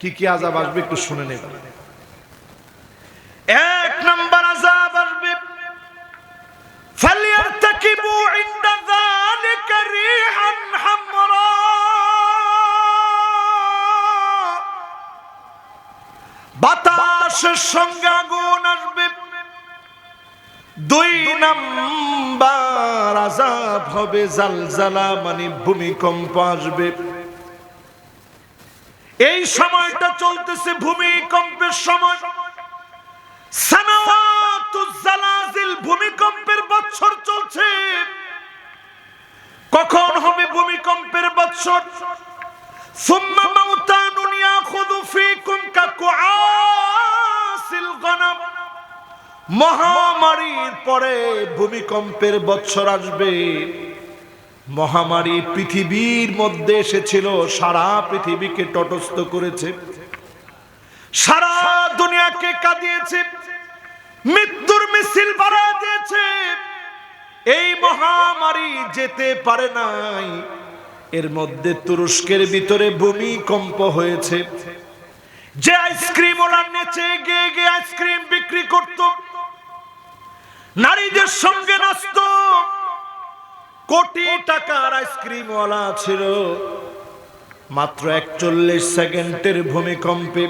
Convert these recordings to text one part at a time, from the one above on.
কি কি আজাব আসবে একটু শুনে নেব। এক নম্বর আযাব আসবে, ফালিয়ারতাকিবু ইনদা যালিকা রিহান হামরা। বাতাসের সঙ্গে আগুন আসবে, দুই নাম্বার আযাব হবে জালজালা মানে ভূমিকম্প আসবে এই সময়টা চলতেছে ভূমিকম্পের সময়। ভূমিকম্পের বৎসর চলছে। কখন হবে ভূমিকম্পের গনাম মহামারীর পরে ভূমিকম্পের বৎসর আসবে। মহামারী পৃথিবীর মধ্যে এসেছিল, সারা পৃথিবীকে তটস্থ করেছে। সারা দুনিয়াকে কাঁদিয়েছে, মৃত্যুর মিছিল বাড়া দিয়েছে। এই মহামারী যেতে পারে নাই, এর মধ্যে তুরস্কের ভিতরে ভূমিকম্প হয়েছে। যে আইসক্রিম ওনার নেচে গিয়ে গিয়ে আইসক্রিম বিক্রি করত, নারীদের সঙ্গে নাচত। কোটি টাকার আইসক্রিম ওয়ালা ছিল, মাত্র একচল্লিশ সেকেন্ডের ভূমিকম্পে।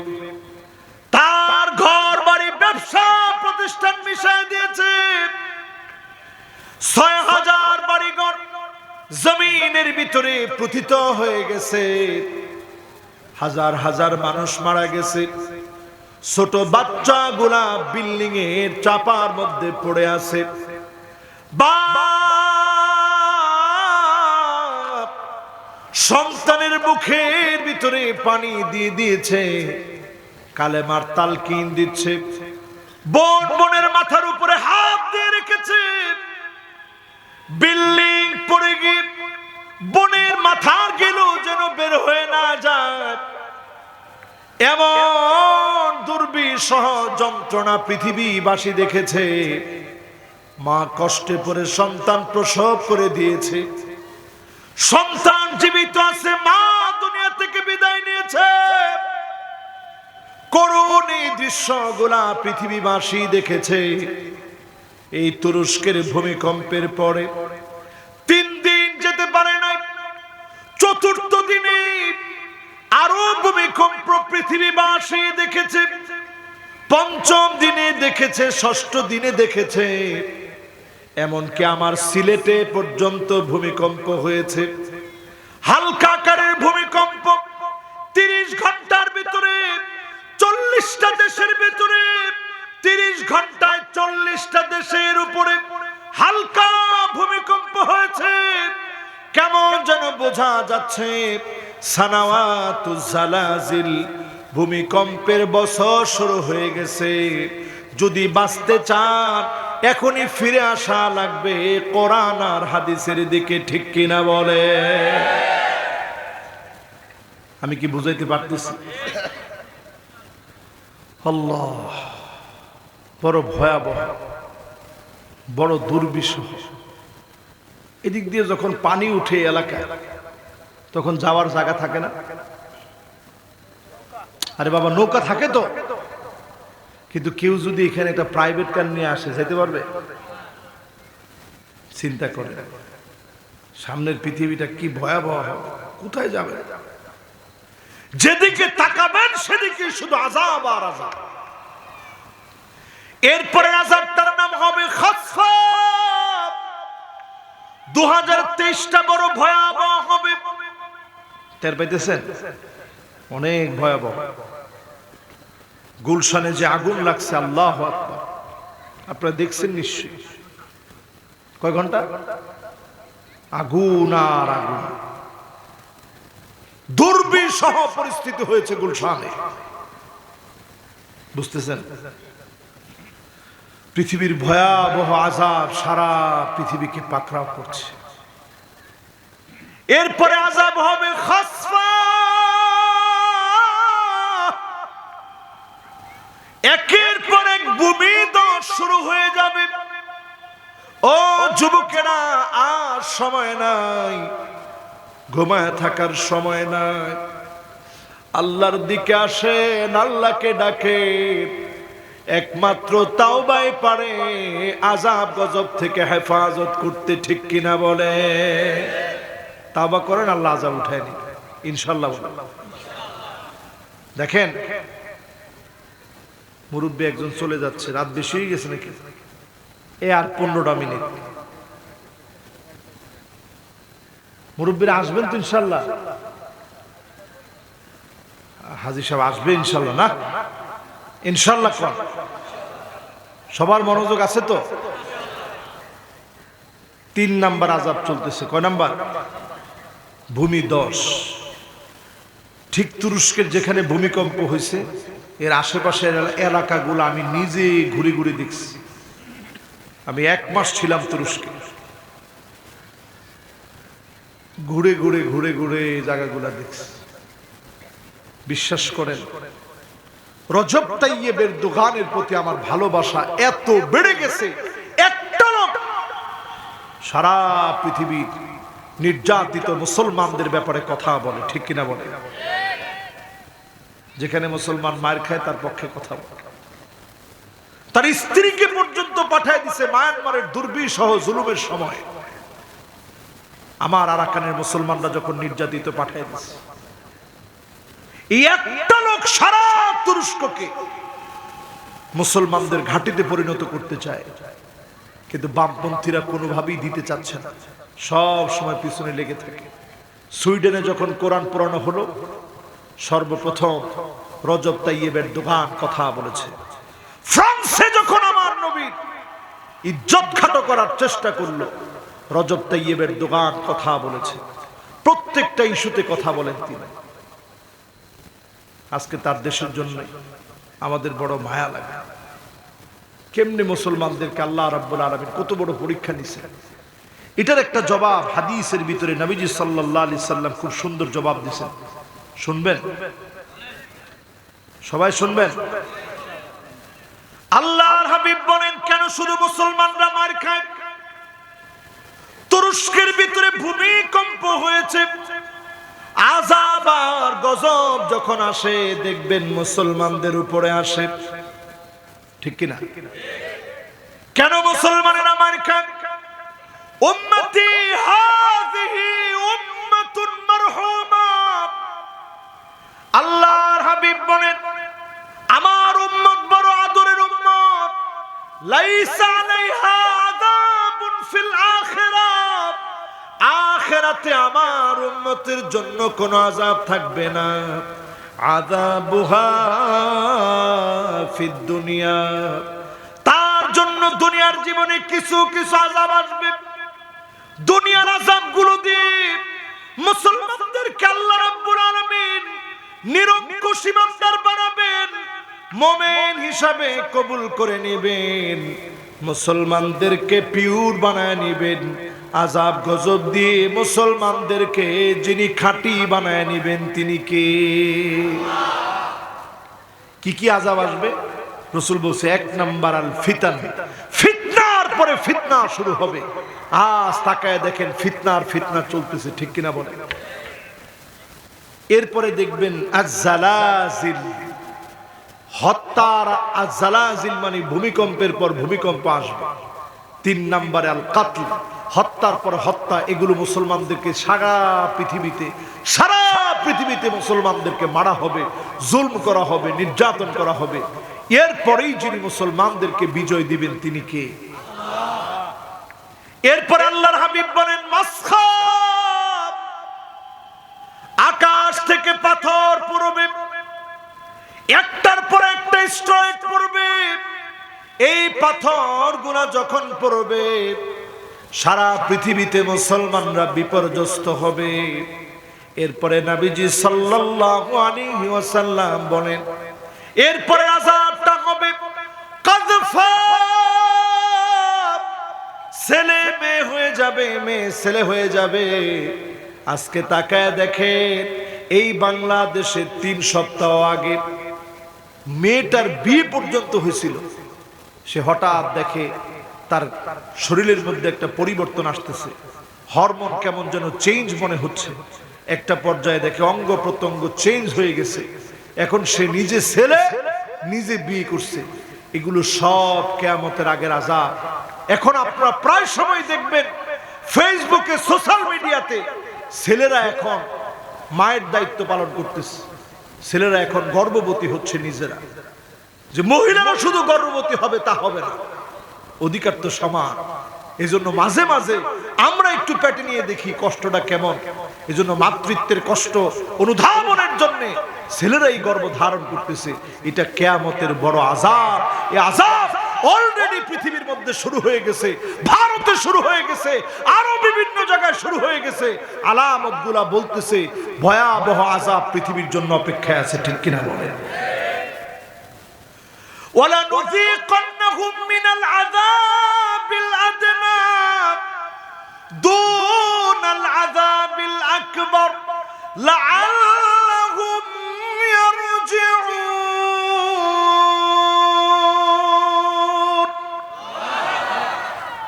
প্রতিষ্ঠান মিশাই দিয়েছে। ছয় হাজার বাড়িঘর জমিনের ভিতরে প্রথিত হয়ে গেছে। হাজার হাজার মানুষ মারা গেছে। ছোট বাচ্চা গুলা বিল্ডিং এর চাপার মধ্যে পড়ে আছে। সন্তানের মুখের ভিতরে পানি দিয়ে দিয়েছে। কালেমার তালকিন দিচ্ছে। বোন বোনের মাথার উপরে হাত দিয়ে রেখেছে। বিল্ডিং পড়ে গিয়ে বোনের মাথার গেল যেন বের হয়ে না যায়। এমন দুর্বিষহ যন্ত্রণা পৃথিবীবাসী দেখেছে। মা কষ্টে পরে সন্তান প্রসব করে দিয়েছে। সন্তান জীবিত আছে, মা করুণ এই দৃশ্যগুলা পৃথিবীবাসী দেখেছে। এই তুরস্কের ভূমিকম্পের পরে তিন দিন যেতে পারে না চতুর্থ দিনে আরও ভূমিকম্প পৃথিবীবাসী দেখেছে, পঞ্চম দিনে দেখেছে, ষষ্ঠ দিনে দেখেছে। এমনকি আমার সিলেটে পর্যন্ত ভূমিকম্প হয়েছে। হালকা চল্লিশটা দেশের ভিতরে, তিরিশ ঘন্টায় চল্লিশটা দেশের উপরে হালকা ভূমিকম্প হয়েছে। কেমন যেন বোঝা যাচ্ছে ভূমিকম্পের বছর শুরু হয়ে গেছে। যদি বাঁচতে চান, এখনই ফিরে আসা লাগবে, কোরআন আর হাদিসের দিকে ঠিক কিনা বলে। আমি কি বুঝাইতে পারতেছি? আল্লাহ, বড় ভয়াবহ, বড় দুর্বিষহ এদিক দিয়ে যখন পানি উঠে এলাকায়, তখন যাওয়ার জায়গা থাকে না? আরে বাবা, নৌকা থাকে তো। কিন্তু কেউ যদি এখানে একটা প্রাইভেট কার নিয়ে আসে যেতে পারবে? চিন্তা করে। সামনের পৃথিবীটা কি ভয়াবহ। কোথায় যাবে? যেদিকে তাকাবেন, সেদিকে শুধু আজাব আর আজাব এরপরে আজাবটার নাম হবে দু হাজার তেইশটা বড় ভয়াবহ হবে। টের পাইতেছেন? অনেক ভয়াবহ। গুলশানে যে আগুন লাগছে, আল্লাহ। আপনারা দেখছেন নিশ্চয়ই। কয় ঘণ্টা? আগুন আর আগুন। দুর্বিষহ পরিস্থিতি হয়েছে গুলশানে। বুঝতেছেন? পৃথিবীর ভয়াবহ আজাব সারা পৃথিবীকে পাকড়াও করছে। এরপরে আজাব হবে একের পর এক ভূমি শুরু হয়ে যাবে। ও যুবকেরা, আর সময় নাই। ঘুমায় থাকার সময় নাই। আল্লাহর দিকে আসেন, আল্লাহকে ডাকে। একমাত্র তাওবাই পারে আজাব গজব থেকে হেফাজত করতে ঠিক কিনা বলে। তাওবা করেন, আল্লাহ আজাব উঠায় নি ইনশাল্লাহ দেখেন, মুরব্বী একজন চলে যাচ্ছে, রাত বেশি হয়ে গেছে নাকি? এ আর পনেরোটা মিনিট। মুরব্বীরা আসবেন তো ইনশাল্লাহ। হাজির সাহেব আসবে ইনশাল্লাহ, না? ইনশাল্লাহ কর। সবার মনোযোগ আছে তো? তিন নাম্বার আজাব চলতেছে। কয় নাম্বার? ভূমি দশ। ঠিক তুরস্কের যেখানে ভূমিকম্প হয়েছে, এর আশেপাশের এলা- এলাকাগুলো আমি নিজে ঘুরে ঘুরে দেখছি। আমি এক মাস ছিলাম তুরস্কে। ঘুরে ঘুরে ঘুরে ঘুরে এই জায়গাগুলা দেখছি। বিশ্বাস করেন, রজব তাইয়েবের দোকানের প্রতি আমার ভালোবাসা এত বেড়ে গেছে সারা পৃথিবীর নির্যাতিত মুসলমানদের ব্যাপারে কথা বলে, ঠিক কিনা বলে? যেখানে মুসলমান মায়ের খায়, তার পক্ষে কথা বলে। তার স্ত্রীকে পর্যন্ত পাঠায় দিছে মায়ানমারের দুর্বিসহ জুলুমের সময়। আমার আরাকানের মুসলমানরা যখন নির্যাতিত পাঠায় এই একটা লোক সারা তুরস্ককে মুসলমানদের ঘাটিতে পরিণত করতে চায়, কিন্তু বামপন্থীরা কোনোভাবেই দিতে চাচ্ছে না। সব সময় পিছনে লেগে থাকে। সুইডেনে যখন কোরআন পড়ানো হলো, সর্বপ্রথম রজব তাইয়েবের দোকান কথা বলেছে। ফ্রান্সে যখন আমার নবীর ইজ্জত খাটো করার চেষ্টা করল রজব তাইয়েবের দোকান কথা বলেছে। প্রত্যেকটা ইস্যুতে কথা বলেন তিনি। আজকে তার দেশের জন্য আমাদের বড় মায়া লাগে। কেমনি মুসলমানদেরকে আল্লাহ রাব্বুল আলমিন কত বড় পরীক্ষা নিছে এটার একটা জবাব হাদিসের ভিতরে নবীজি সাল্লাল্লাহু আলাইহি সাল্লাম খুব সুন্দর জবাব দিয়েছেন। শুনবেন? সবাই শুনবেন? আল্লাহর হাবিব বলেন, কেন শুধু মুসলমানরা মার খায়? তুরস্কের ভিতরে ভূমিকম্প হয়েছে। আজাব আর গজব যখন আসে, দেখবেন মুসলমানদের উপরে আসে। ঠিক কিনা? কেন মুসলমানেরা মার খান উম্মতি হাযিহি উম্মাতুন মারহুমা। আল্লাহর হাবিব বলেন, আমার উম্মত বড় আদরের উম্মত। লাইসা আলাইহা আযাবুন ফিল আখিরাত আখেরাতে আমার উন্নতির জন্য কোনো আজাব থাকবে না। আজাবুহা ফিদ দুনিয়া। তার জন্য দুনিয়ার জীবনে কিছু কিছু আজাব আসবে। দুনিয়ার আজাবগুলো দিয়ে মুসলমানদেরকে আল্লাহ রাব্বুল আলামিন নিরঙ্কুশ ইমানদার বানাবেন, মোমেন হিসাবে কবুল করে নেবেন। মুসলমানদেরকে পিউর বানায় নিবেন, আজাব গজব দিয়ে মুসলমানদেরকে যিনি খাঁটি বানায় নিবেন তিনি কে? কি কি আজাব আসবে? রসুল বলছে, এক নাম্বার আল ফিতান। ফিতনার পরে ফিতনা শুরু হবে। আজ তাকায় দেখেন ফিতনার ফিতনা চলতেছে, ঠিক কিনা বলে এরপরে দেখবেন আজালাজিল হত্যার আজালাজিল মানে ভূমিকম্পের পর ভূমিকম্প আসবে। তিন আল হত্যার পর হত্যা, এগুলো মুসলমানদেরকে সারা পৃথিবীতে সারা পৃথিবীতে মুসলমানদেরকে মারা হবে, জুলম করা হবে, নির্যাতন করা হবে। এরপরেই যিনি মুসলমানদেরকে বিজয় দিবেন, তিনি কে? এরপর আল্লাহর হাবিব বলেন আকাশ থেকে পাথর পড়বে একটার পর একটা স্ট্রয়েট পড়বে এই পাথরগুলা যখন পড়বে, সারা পৃথিবীতে মুসলমানরা বিপর্যস্ত হবে। এরপরে নাবিজি সাল্লাল্লাহু আলাইহি ওয়াসাল্লাম বলেন, এরপরে আযাবটা হবে। কাযফা ছেলে মেয়ে হয়ে যাবে, মেয়ে ছেলে হয়ে যাবে। আজকে তাকায় দেখে এই বাংলাদেশে তিন সপ্তাহ আগে মেয়েটার বিয়ে পর্যন্ত হয়েছিল। সে হঠাৎ দেখে তার শরীরের মধ্যে একটা পরিবর্তন আসতেছে। হরমোন কেমন যেন চেঞ্জ মনে হচ্ছে। একটা পর্যায়ে দেখে অঙ্গ প্রত্যঙ্গ চেঞ্জ হয়ে গেছে। এখন সে নিজে ছেলে, নিজে বিয়ে করছে। এগুলো সব কেয়ামতের আগের আজাব এখন আপনারা প্রায় সময় দেখবেন ফেসবুকে সোশ্যাল মিডিয়াতে ছেলেরা এখন মায়ের দায়িত্ব পালন করতেছে। ছেলেরা এখন গর্ভবতী হচ্ছে নিজেরা। যে মহিলারা শুধু গর্ভবতী হবে, তা হবে না। অধিকার তো সমান। এজন্য মাঝে মাঝে আমরা একটু পেটে নিয়ে দেখি কষ্টটা কেমন। এই জন্য মাতৃত্বের কষ্ট অনুধাবনের জন্য ছেলেরাই গর্ব ধারণ করতেছে। এটা কেয়ামতের বড় আজাব। এই আজাব অলরেডি পৃথিবীর মধ্যে শুরু হয়ে গেছে ভারতে শুরু হয়ে গেছে আরো বিভিন্ন জায়গায় শুরু হয়ে গেছে আলামত গুলা বলতেছে ভয়াবহ আজাব পৃথিবীর জন্য অপেক্ষায় আছে ঠিক কিনা বলেন ولنذيقنهم من العذاب الأدنى دون العذاب الأكبر لعلهم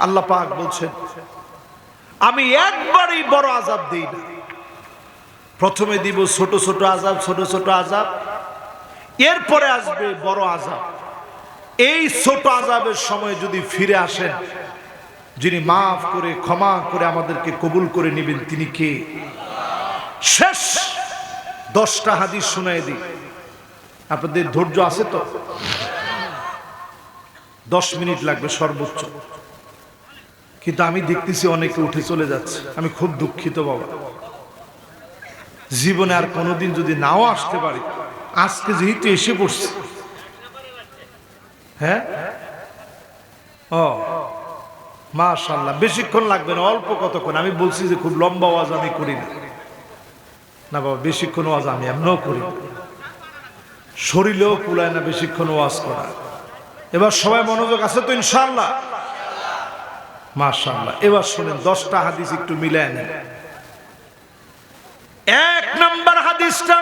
আল্লাহ পাক বলছেন, আমি একবারই বড় আজাব দিই না। প্রথমে দিব ছোট ছোট আজাব ছোট ছোট আজাব এরপরে আসবে বড় আজাব এই ছোট আজাবের সময় যদি ফিরে আসেন, যিনি মাফ করে, ক্ষমা করে আমাদেরকে কবুল করে নেবেন, তিনি কে? শেষ দশটা হাদিস শোনায় দিই। আপনাদের ধৈর্য আছে তো? দশ মিনিট লাগবে সর্বোচ্চ। কিন্তু আমি দেখতেছি অনেকে উঠে চলে যাচ্ছে। আমি খুব দুঃখিত বাবা। জীবনে আর কোনোদিন যদি নাও আসতে পারি, আজকে যেহেতু এসে পড়ছি। হ্যাঁ? ও মাশাল্লাহ বেশিক্ষণ লাগবে না, অল্প কতক্ষণ। আমি বলছি যে খুব লম্বা ওয়াজ আমি করি না। না বাবা, বেশিক্ষণ ওয়াজ আমি এমনও করি শরীরেও কুলায় না, বেশিক্ষণ ওয়াজ করা। এবার সবাই মনোযোগ আছে তো ইনশাল্লাহ মাশাল্লাহ এবার শুনেন, দশটা হাদিস একটু এক নম্বর হাদিসটা,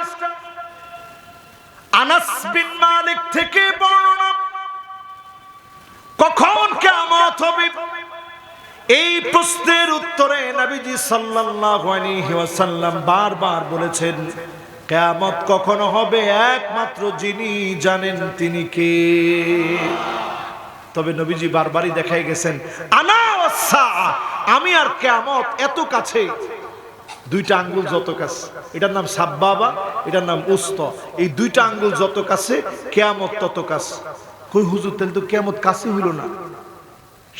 আনাস বিন মালিক থেকে বর্ণনা। কখন হবে? এই প্রশ্নের উত্তরে নবীজি সাল্লাল্লাহু আলাইহি ওয়াসাল্লাম বারবার বলেছেন, কিয়ামত কখনো হবে? একমাত্র যিনি জানেন তিনি কে। তবে নবীজি বারবারই দেখাই গেছেন আনা আমি আর কিয়ামত এত কাছে। দুইটা আঙ্গুল যত কাছে, এটার নাম সাব্বাবা, এটার নাম উস্ত। এই দুইটা আঙ্গুল যত কাছে, কেয়ামত তত কাছে। কই হুজুর, তাহলে তো কেয়ামত কাছে হইল না।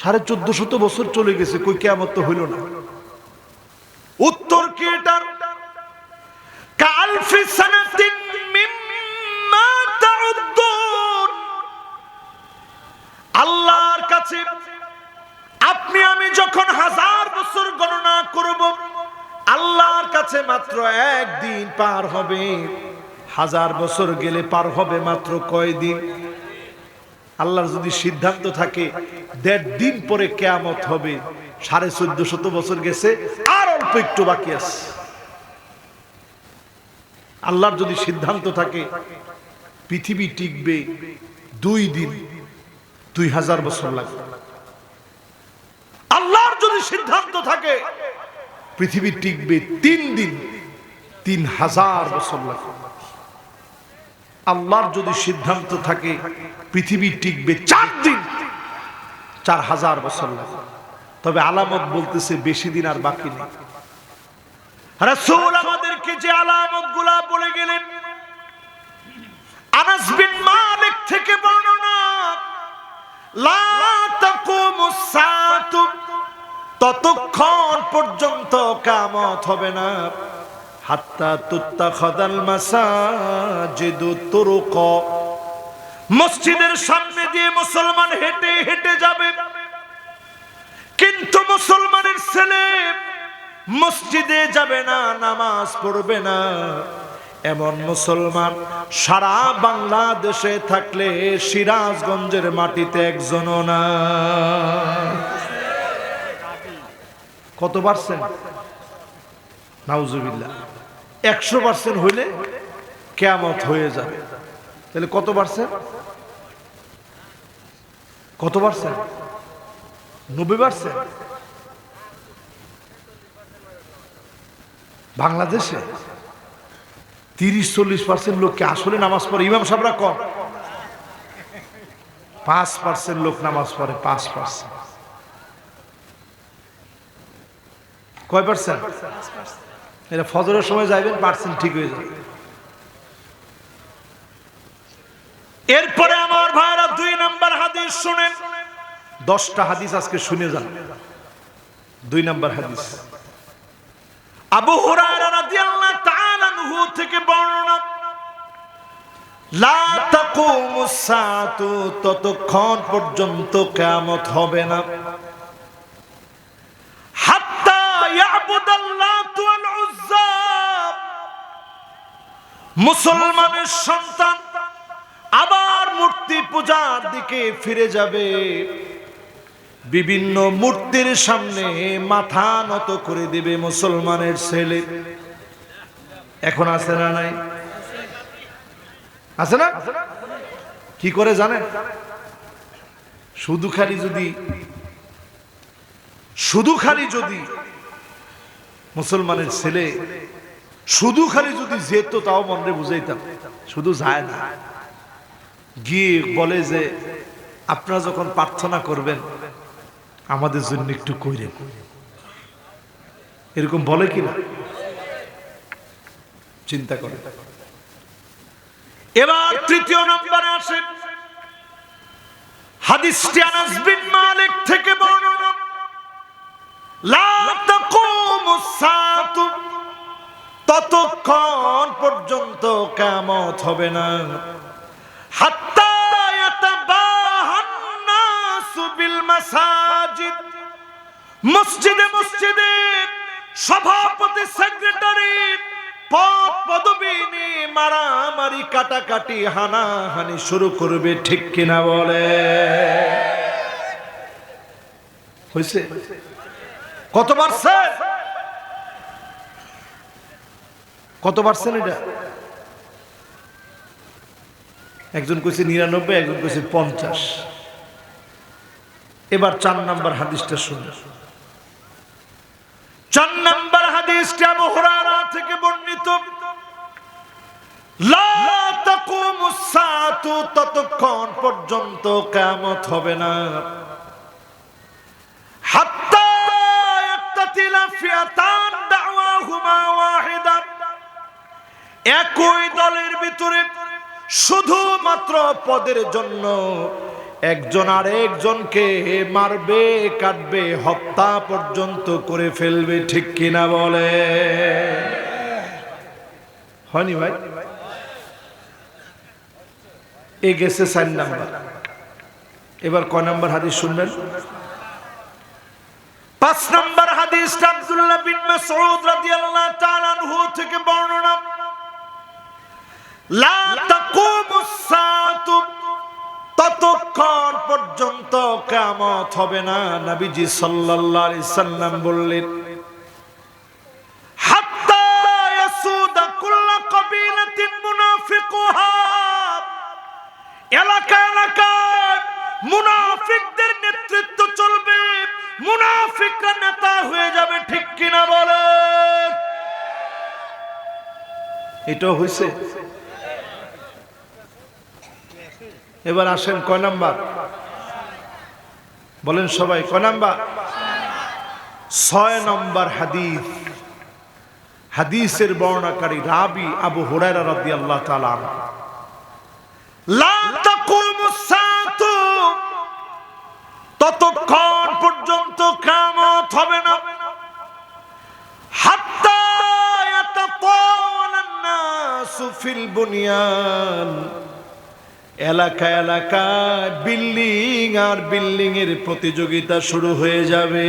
সাড়ে চোদ্দ শত বছর চলে গেছে, কই কেয়ামত তো হইল না। উত্তর কি এটার? কালফি সানাতিন কাছে মাত্র একদিন পার হবে। হাজার বছর গেলে পার হবে মাত্র কয়দিন? আল্লাহর যদি সিদ্ধান্ত থাকে, দেড় দিন পরে কেয়ামত হবে। সাড়ে চোদ্দ শত বছর গেছে, আর অল্প একটু বাকি আছে। আল্লাহর যদি সিদ্ধান্ত থাকে, পৃথিবী টিকবে দুই দিন, দুই হাজার বছর লাগবে। আল্লাহর যদি সিদ্ধান্ত থাকে পৃথিবী টিকবে তিন দিন, তিন হাজার বছর লাগবে। আল্লাহর যদি সিদ্ধান্ত থাকে, পৃথিবী টিকবে চার দিন, চার হাজার বছর লাগবে। তবে আলামত বলতেছে বেশি দিন আর বাকি নেই। রাসূল আমাদেরকে যে আলামতগুলা বলে গেলেন, আনাস বিন মালিক থেকে বর্ণনা, লা তাকুমুস সাআতু ততক্ষণ পর্যন্ত কামত হবে না। হাত্তা তুত্তা খদাল মাসাজিদু তুরুক। মসজিদের সামনে দিয়ে মুসলমান হেঁটে হেঁটে যাবে। কিন্তু মুসলমানের ছেলে মসজিদে যাবে না, নামাজ পড়বে না। এমন মুসলমান সারা বাংলাদেশে থাকলে সিরাজগঞ্জের মাটিতে একজনও না। কত পার্সেন্ট? নাউজুবিল্লাহ। একশো পার্সেন্ট হইলে কেয়ামত হয়ে যাবে। তাহলে কত পার্সেন্ট? কত পার্সেন্ট? নব্বই পার্সেন্ট। বাংলাদেশে তিরিশ, চল্লিশ পার্সেন্ট লোককে আসলে নামাজ পড়ে। ইমাম সাহেবরা কম। পাঁচ পার্সেন্ট লোক নামাজ পড়ে, পাঁচ পার্সেন্ট। কয় পার্সেন্ট? এটা ফজরের সময় যাইবেন, পার্সেন্ট ঠিক হয়ে যাবে। এরপরে আমার ভাইরা দুই নাম্বার হাদিস শুনেন। দশটা হাদিস আজকে শুনে যান। দুই নাম্বার হাদিস। আবু হুরায়রা রাদিয়াল্লাহু তাআলা আনহু থেকে বর্ণনা, লা তাকুমুস সাআতু ততক্ষণ পর্যন্ত কিয়ামত হবে না। মুসলমানের সন্তান আবার মূর্তি পূজার দিকে ফিরে যাবে। বিভিন্ন মূর্তির সামনে মাথা নত করে দেবে মুসলমানের ছেলে। এখন আছে না নাই? আছে না? কি করে জানেন? শুধু খালি যদি শুধু খালি যদি মুসলমানের ছেলে শুধু খালি যদি যেত, তাও মনে বুঝাইতাম। শুধু যায় না। গিয়ে বলে যে, আপনারা যখন প্রার্থনা করবেন, আমাদের জন্য একটু কইরেন। এরকম বলে কিনা? চিন্তা করে। এবার তৃতীয় নম্বরে আসেন। হাদিসটি আনাস বিন মালিক থেকে বর্ণনা। লা তাকুমুস সাআতু ততক্ষণ পর্যন্ত কিয়ামত হবে না। মাসাজিদ। মসজিদে সভাপতি, সেক্রেটারি পদ পদবী মারামারি কাটাকাটি হানাহানি শুরু করবে, ঠিক কিনা বলে? হয়েছে কত পার্সেন্ট কত পার্সেন্ট এটা? একজন কইছে নিরানব্বই, একজন কইছে পঞ্চাশ। এবার চার নাম্বার হাদিসটা শুনে চার নম্বর হাদিসটি আবু থেকে বর্ণিত। ততক্ষণ পর্যন্ত কিয়ামত হবে না। হাত্তা ইয়াক্তাতিলা ফিয়াতান ওয়াহিদা একই দলের ভিতরে শুধুমাত্র পদের জন্য একজন আর একজনকে মারবে, কাটবে, হত্যা পর্যন্ত করে ফেলবে, ঠিক কিনা বলে? হয়নি ভাই? এ গেছে চার নাম্বার। এবার ক নাম্বার হাদিস শুনবেন? পাঁচ নাম্বার হাদিস আব্দুল্লাহ বিন মাসউদ রাদিয়াল্লাহু তাআলা থেকে বর্ণনা। ততক্ষণ পর্যন্ত কিয়ামত হবে না, নবীজি সাল্লাল্লাহু সাল্লাম বললেন। এলাকা মুনাফিকদের নেতৃত্ব চলবে, মুনাফিকরা নেতা হয়ে যাবে, ঠিক কিনা বলে এটাও হয়েছে এবার আসেন কয় নাম্বার? বলেন সবাই কয় নাম্বার? ছয় নম্বর হাদিস। হাদিসের বর্ণাকারী রাবি আবু হুরায়রা রাদিয়াল্লাহু তাআলা। লা তাকুমুস সাআতু ততক্ষণ পর্যন্ত কিয়ামত হবে না। হাত্তা ইয়াতাতাওয়ালান নাসু ফিল বুনিয়ান। এলাকা এলাকায় বিল্ডিং আর বিল্ডিং এর প্রতিযোগিতা শুরু হয়ে যাবে।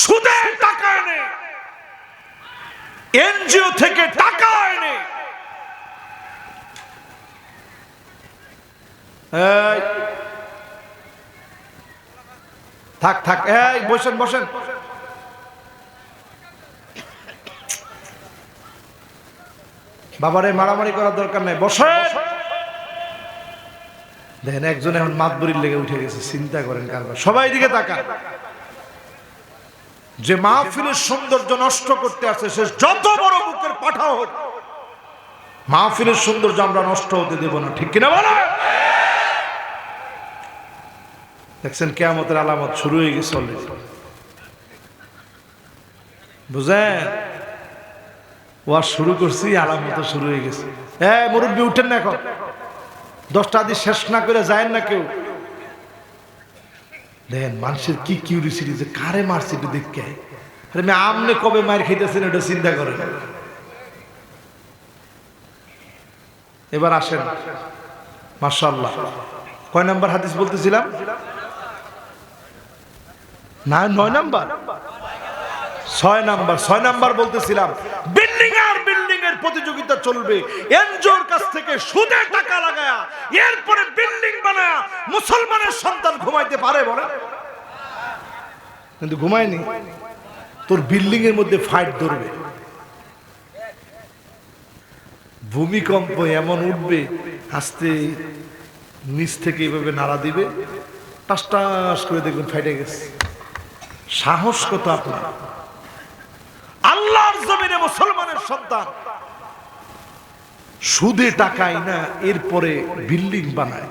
সুদের টাকা এনে, এনজিও থেকে টাকা এনে। থাক থাক, এই, বসেন বসেন। বাবারে মারামারি করার দরকার নাই বসেন দেখেন একজন এখন মাতবরির লেগে উঠে গেছে চিন্তা করেন কারবার। সবাই দিকে তাকা যে মাহফিলের সৌন্দর্য নষ্ট করতে আছে সে যত বড় বুকের পাঠাও হোক মাহফিলের সৌন্দর্য আমরা নষ্ট হতে দেব না ঠিক কিনা বলো? দেখছেন কেয়ামতের আলামত শুরু হয়ে গেছে বুঝেন? ওয়াজ শুরু করছি, আলামত শুরু হয়ে গেছে। হ্যাঁ মুরব্বী, উঠেন না এখন। দশটা দিন শেষ না করে যায় না কেউ। দেখেন, মানুষের কি কিউরিসিটি যে কারে মারছে একটু দেখে। আরে আমি আমনে কবে মার খাইতেছেন এটা চিন্তা করেন। এবার আসেন। মার্শাল্লাহ কয় নাম্বার হাদিস বলতেছিলাম? না, নয় নাম্বার? ছয় নাম্বার ছয় নাম্বার বলতেছিলাম বিল্ডিং আর বিল্ডিং এর প্রতিযোগিতা চলবে। এনজোর কাছ থেকে সুদে টাকা লাগায়া, এরপরে বিল্ডিং বানায়া মুসলমানের সন্তান ঘুমাইতে পারে বলে? কিন্তু ঘুমায়নি। তোর বিল্ডিং এর মধ্যে ফাইট ধরবে। ভূমিকম্প এমন উঠবে আস্তে নিচ থেকে এভাবে নাড়া দিবে, টাস টাস করে দেখবেন ফাইটে গেছে। সাহস কত আপনার? আল্লাহর জমিনে মুসলমানের সন্তান। সুদে টাকায় না এরপরে বিল্ডিং বানায়।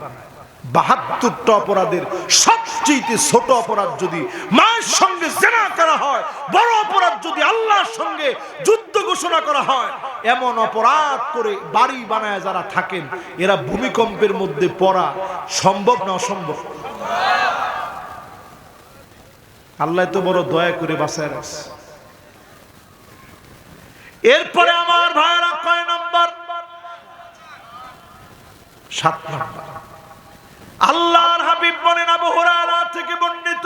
বাহাত্তরটা অপরাধের সবচেয়ে ছোট অপরাধ যদি মায়ের সঙ্গে জেনা করা হয়, বড় অপরাধ যদি আল্লাহর সঙ্গে যুদ্ধ ঘোষণা করা হয়, এমন অপরাধ করে বাড়ি বানায় যারা থাকেন, এরা ভূমিকম্পের মধ্যে পড়া সম্ভব না অসম্ভব? আল্লাহ তো বড় দয়া করে বাঁচায় রাখছে। এরপরে আমার ভাইয়েরা কয় নাম্বার? সাত নাম্বার। আল্লাহর হাবিব বলেন, আবু হুরায়রা থেকে বর্ণিত,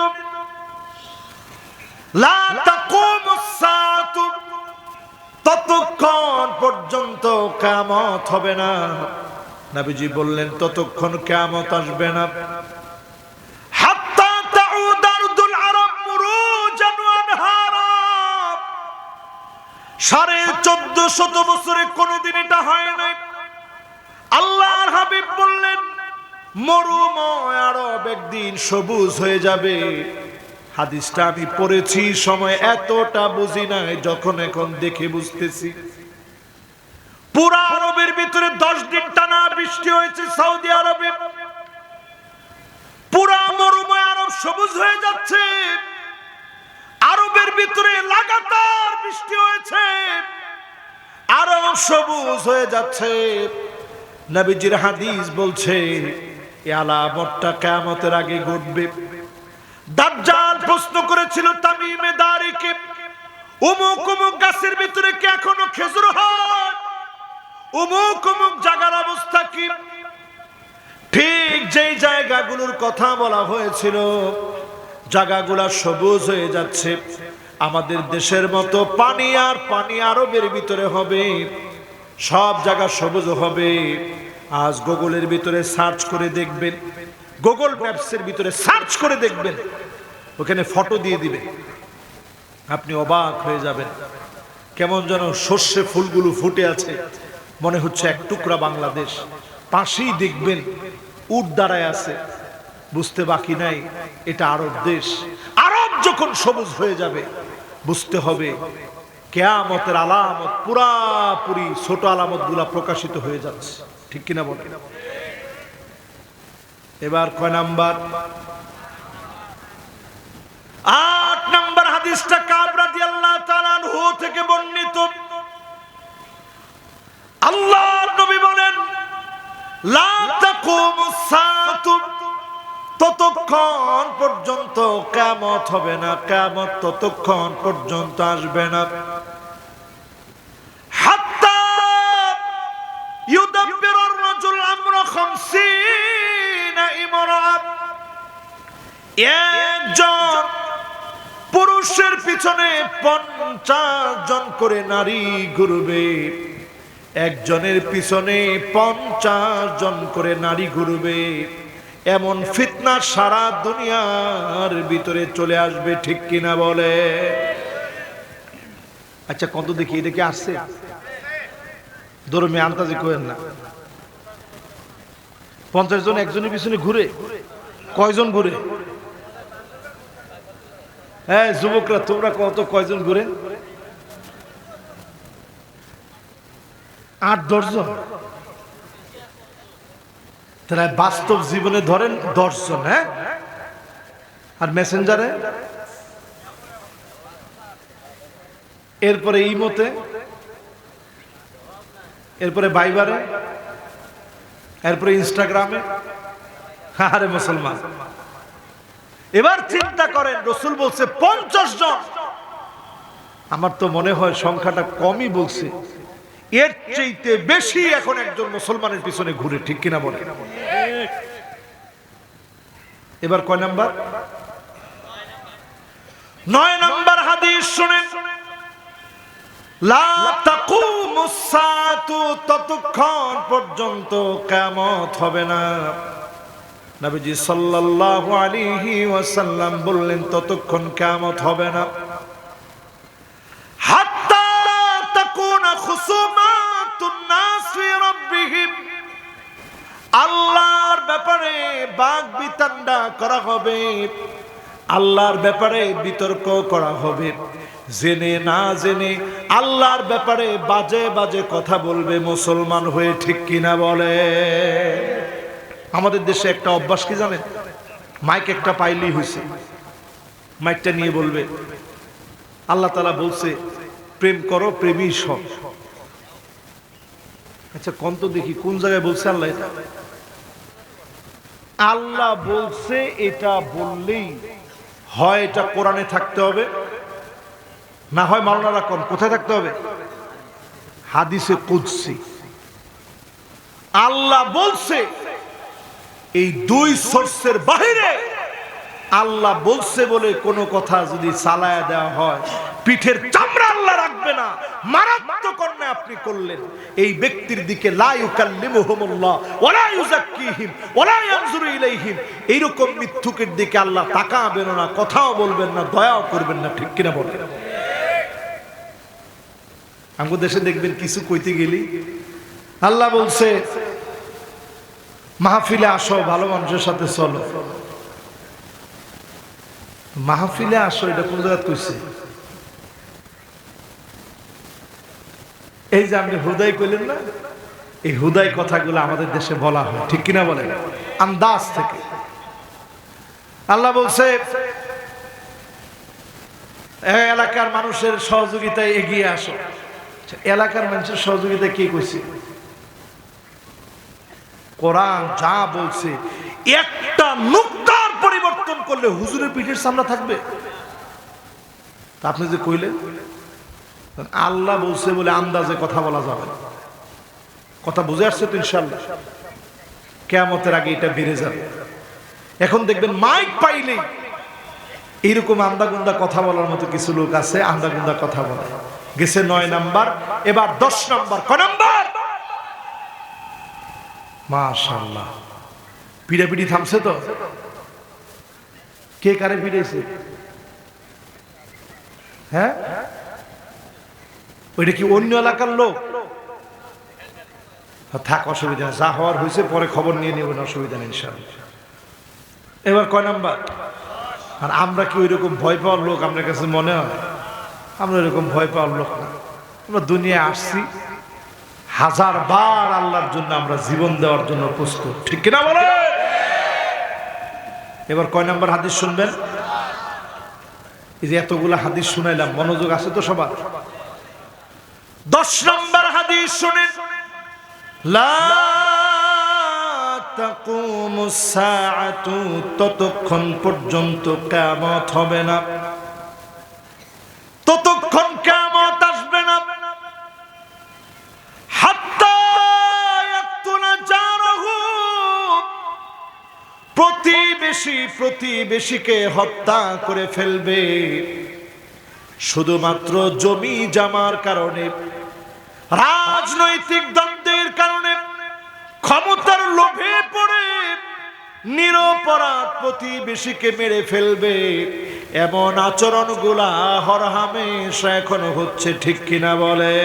লা তাকুমুস সাআতু ততক্ষণ পর্যন্ত কিয়ামত হবে না। নবীজি বললেন, ততক্ষণ কিয়ামত আসবে না। সাড়ে চোদ্দ শত বছরে কোনোদিন এটা হয় নাই। আল্লাহর হাবিব বললেন, মরুময় আরব একদিন সবুজ হয়ে যাবে। হাদিসটা আমি পড়েছি, সময় এতটা বুঝি নাই যখন এখন দেখে বুঝতেছি। পুরা আরবের ভিতরে দশ দিন টানা বৃষ্টি হয়েছে সৌদি আরবে। পুরা মরুময় আরব সবুজ হয়ে যাচ্ছে। আরবের ভিতরে লাগাতার বৃষ্টি হয়েছে। আরব সবুজ হয়ে যাচ্ছে। নবীজির হাদিস বলছে আলামতটা কেয়ামতের আগে ঘটবে। দাজ্জাল প্রশ্ন করেছিল তামিমে দারিকে অমুক অমুক গাছের ভিতরে কি এখনও খেজুর হয়? অমুক অমুক জায়গার অবস্থা কি? ঠিক যেই জায়গাগুলোর কথা বলা হয়েছিল জায়গাগুলা সবুজ হয়ে যাচ্ছে। আমাদের দেশের মতো পানি আর পানি আরবের ভিতরে হবে। সব জায়গা সবুজ হবে। আজ গুগলের ভিতরে সার্চ করে দেখবেন। গুগল ম্যাপসের ভিতরে সার্চ করে দেখবেন। ওখানে ফটো দিয়ে দিবে আপনি অবাক হয়ে যাবেন। কেমন যেন সর্ষে ফুলগুলো ফুটে আছে। মনে হচ্ছে এক টুকরা বাংলাদেশ। পাশেই দেখবেন, উট দাঁড়ায় আছে। বুঝতে বাকি নাই, এটা আরব দেশ। আরব যখন সবুজ হয়ে যাবে, বুঝতে হবে, কেয়ামতের আলামত পুরাপুরি ছোট আলামতগুলা প্রকাশিত হয়ে যাচ্ছে। ঠিক কিনা বলে? এবার কয় নাম্বার? আট নাম্বার হাদিসটা কাবরা দিয়ে আল্লাহ হু থেকে বর্ণিত। আল্লাহ নবী বলেন, লা তাকুমুস সাআতু ততক্ষণ পর্যন্ত কিয়ামত হবে না কিয়ামত ততক্ষণ পর্যন্ত আসবে না। হাত্তা ইউদাব্বিরুর রাজুল আমরা 50 ইমরাত। একজন পুরুষের পিছনে পঞ্চাশ জন করে নারী ঘুরবে, একজনের পিছনে পঞ্চাশ জন করে নারী ঘুরবে। এমন ফিতনা সারা দুনিয়ার ভিতরে চলে আসবে, ঠিক কিনা বলে? আচ্ছা কত দেখি এটা কি আসছে? ধর্মে আন্তাজি করেন না। পঞ্চাশ জন একজনের পিছনে ঘুরে, কয়জন ঘুরে? হ্যাঁ যুবকরা, তোমরা কত, কয়জন ঘুরে? আট দশজন তাহলে বাস্তব জীবনে ধরেন দশজন হ্যাঁ? আর মেসেঞ্জারে এরপরে ইমোতে? এরপরে বাইবারে? এরপরে ইনস্টাগ্রামে? আরে মুসলমান। এবার চিন্তা করেন, রসুল বলছে পঞ্চাশ জন। আমার তো মনে হয় সংখ্যাটা কমই বলছে। এর চাইতে বেশি এখন একজন মুসলমানের পিছনে ঘুরে, ঠিক কিনা বলে? এবার কয় নাম্বার? নয় নাম্বার হাদিস শুনেন। ততক্ষণ পর্যন্ত কিয়ামত হবে না। নবীজি সাল্লাল্লাহু আলাইহি ওয়াসাল্লাম বললেন, ততক্ষণ কিয়ামত হবে না। ব্যাপারে বিতান্ডা করা হবে। আল্লাহর ব্যাপারে বিতর্ক করা হবে। জেনে না জেনে আল্লাহর ব্যাপারে বাজে বাজে কথা বলবে মুসলমান হয়ে ঠিক কিনা বলে। আমাদের দেশে একটা অভ্যাস কি জানেন? মাইক একটা পাইলেই হয়েছে মাইকটা নিয়ে বলবে, আল্লাহ তালা বলছে, প্রেম করো, প্রেমী সব। আচ্ছা কোন তো দেখি, কোন জায়গায় বলছে আল্লাহ এটা? আল্লাহ বলছে, এটা বললেই হয়, এটা কোরআনে থাকতে হবে। না হয় মাওলানা কোন, কোথায় থাকতে হবে? হাদিসে কুদসি। আল্লাহ বলছে, এই দুই সোর্সের বাহিরে আল্লাহ বলছে বলে কোনো কথা যদি চালায়া দেওয়া হয়, পিঠের চামড়া আল্লাহ রাখবে না। মারাত্মক অন্যায় আপনি করলেন। এই ব্যক্তির দিকে এইরকম মিথ্যুকের দিকে আল্লাহ তাকাবেন না, কথাও বলবেন না, দয়াও করবেন না, ঠিক কিনা বলেন? আমাদের দেশে দেখবেন কিছু কইতে গেলি, আল্লাহ বলছে, মাহফিলে আসো, ভালো মানুষের সাথে চলো। মাহফিলে আসো এটা জায়গায় কইছে? এই যে আপনি হুদাই কইলেন না এই হুদাই কথাগুলো আমাদের দেশে বলা হয় ঠিক কিনা বলেন? আন্দাজ থেকে। আল্লাহ বলছে এলাকার মানুষের সহযোগিতায় এগিয়ে আসো। আচ্ছা, এলাকার মানুষের সহযোগিতা কি কইছে? কোরআন যা বলছে একটা নুক্তার পরিবর্তন করলে হুজুরের পিঠের সামনে থাকবে? আপনি যে কইলেন আল্লাহ বলছে বলে আন্দাজে কথা বলা যাবে কথা বুঝে আসছে তো ইনশাল্লাহ কেয়ামতের আগে এটা বেড়ে যাবে। এখন দেখবেন মাইক পাইলেই এইরকম আন্দাগুন্দা কথা বলার মতো কিছু লোক আছে, আন্দাগুন্দা কথা বলে। গেছে নয় নাম্বার, এবার দশ নাম্বার, ক নাম্বার? মাশাল্লাহ পিড়াপিড়ি থামছে তো? কে কারে পিড়েছে হ্যাঁ? ওইটা কি অন্য এলাকার লোক? থাক, অসুবিধা যা হওয়ার হয়েছে, পরে খবর নিয়ে নেবেন অসুবিধা নেই, ইনশাআল্লাহ। এবার কয় নাম্বার? আর আমরা কি ওই রকম ভয় পাওয়ার লোক আপনার কাছে মনে হয়? আমরা এরকম ভয় পাওয়ার লোক না। আমরা দুনিয়ায় আসছি, হাজার বার আল্লাহর জন্য আমরা জীবন দেওয়ার জন্য প্রস্তুত। ঠিক কিনা বলে এবার কয় নম্বর হাদিস শুনবেন? এই যে এতগুলা হাদিস শুনাইলাম, মনোযোগ আছে তো সবার? দশ নম্বর হাদিস শুনেন। ততক্ষণ পর্যন্ত কেমত হবে না। প্রতিবেশীকে হত্যা করে ফেলবে। শুধুমাত্র জমি জামার কারণে, রাজনৈতিক দ্বন্দ্বের কারণে, ক্ষমতার লোভে পড়ে নিরপরাধ প্রতিবেশীকে মেরে ফেলবে। এমন আচরণগুলা হরহামেশা এখনও হচ্ছে ঠিক কিনা বলে।